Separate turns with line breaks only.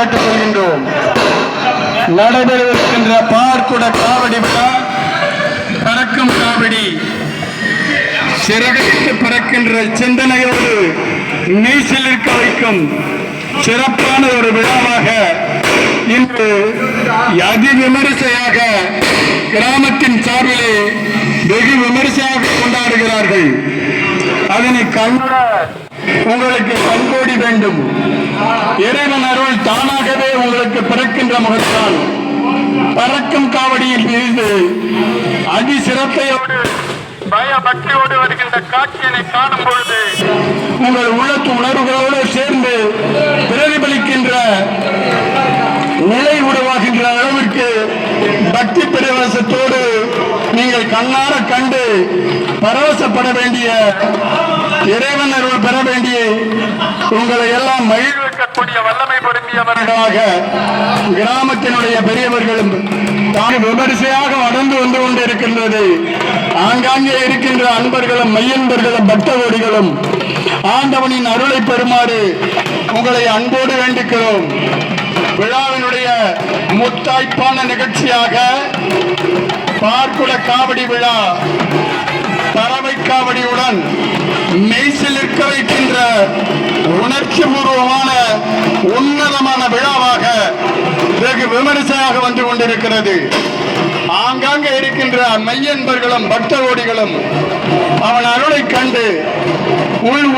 கேட்டுக்கொள்கின்றோம் நடைபெறவிருக்கின்ற பார்க்குட காவடி விழா பறக்கும் காவடி. சிறகடித்து பறக்கின்ற சிந்தனையோடு நீச்சல் இருக்க வைக்கும் சிறப்பான ஒரு விழாவாக இன்று அதி விமரிசையாக கிராமத்தின் சார்பிலே வெகு விமரிசையாக கொண்டாடுகிறார்கள். அதனை கண்ட உங்களுக்கு கண்கோடி வேண்டும். இறைவன் அருள் தானாகவே உங்களுக்கு பிறக்கின்ற முகத்தான் பறக்கும் காவடியில் இருந்து அதி பயபக்தியோடு வருகின்ற காட்சியினை காணும் பொழுது உங்கள் உள்ளத்து உணர்வுகளோடு சேர்ந்து பிரதிபலிக்கின்ற நிலை உருவாகின்ற அளவிற்கு பக்தி பிரவேசத்தோடு நீங்கள் கண்ணார கண்டு பரவசப்பட வேண்டிய இறைவன் அருள் பெற உங்களை எல்லாம் மகிழ்விக்கக்கூடிய வல்லமை பொருந்தியவர்களாக கிராமத்தினுடைய பெரியவர்களும் தான் விமரிசையாக வளர்ந்து வந்து கொண்டிருக்கின்றது. ஆங்காங்கே இருக்கின்ற அன்பர்களும் மையன்பர்களும் பக்தகோடிகளும் ஆண்டவனின் அருளை பெறுமாறு உங்களை அன்போடு வேண்டுகிறோம் விழாவினுடைய முத்தாய்ப்பான நிகழ்ச்சியாக பார்க்குட காவடி விழா பறவை காவடியுடன் உணர்ச்சி பூர்வமான உன்னதமான விழாவாக வெகு விமரிசையாக வந்து கொண்டிருக்கிறது. ஆங்காங்கே இருக்கின்ற மையன்பர்களும் பக்தகோடிகளும் அவன் அருளை கண்டு உள்